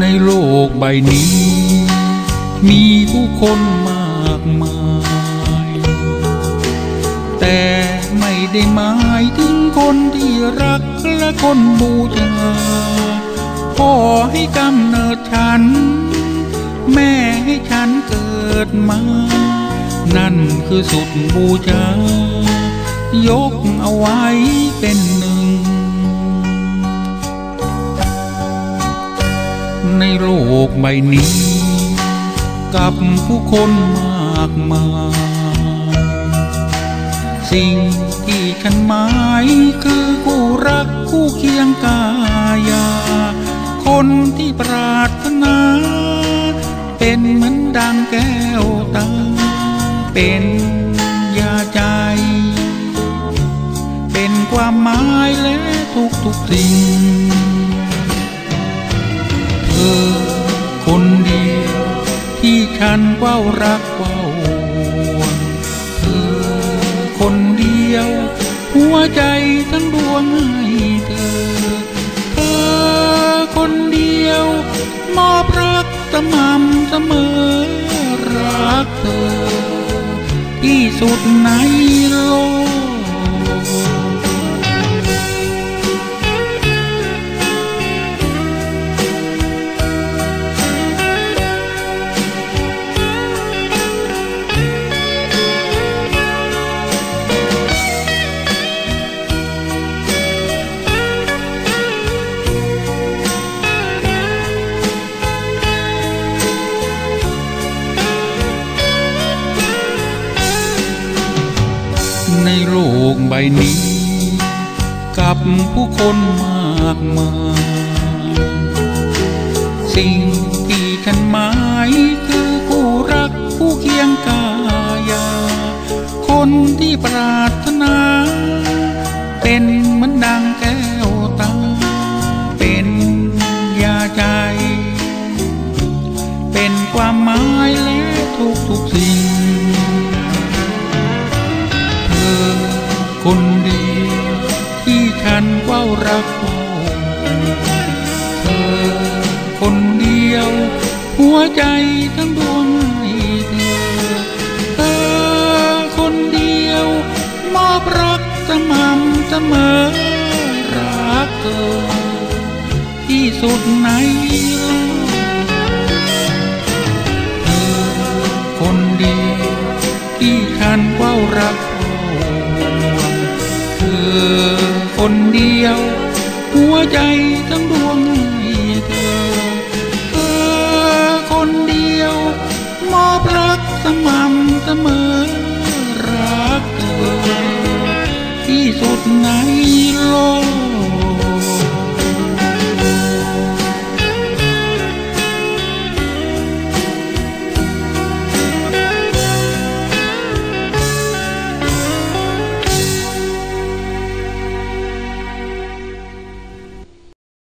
ในโลกใบนี้ มีผู้คนมากมาย แต่ไม่ได้หมายถึงคนที่รักและคนบูชาขอให้กำเนิดฉัน แม่ให้ฉันเกิดมา นั่นคือสุดบูชายกเอาไว้เป็นหนึ่ง ในโลกใบนี้ กับผู้คนมากมาย สิ่งที่ฉันหมายคือคู่รักคู่เคียงกายา คนที่ปรารถนา เป็นเหมือนดังแก้วตา เป็นยาใจ เป็นความหมายและทุกทุกๆสิ่ง ที่ฉันเฝ้ารักเฝ้าห่วงเธอคนเดียว หัวใจทั้งดวงให้เธอ เธอคนเดียว มอบรักสม่ำเสมอรักเธอ ที่สุดในโลก โลกใบนี้ กับผู้คนมากมาย สิ่งที่ฉันหมายคือคู่รักคู่เคียงกายา คนที่ปรารถนา เป็นเหมือนดังแก้วตา เป็นยาใจ เป็นความหมายและทุกทุกๆสิ่ง คนเดียวที่ฉันเฝ้ารักเฝ้าเธอคนเดียว หัวใจทั้งดวงให้เธอเธอคนเดียวมอบรักสม่ำเสมอรักเธอ ที่สุดในโลกเธอคนเดียวที่ฉันเฝ้ารักเอคนเดียว หัวใจทั้งดวงให้เธอ เธอคนเดียว มอบรักสม่ำเสมอรักเธอที่สุดใน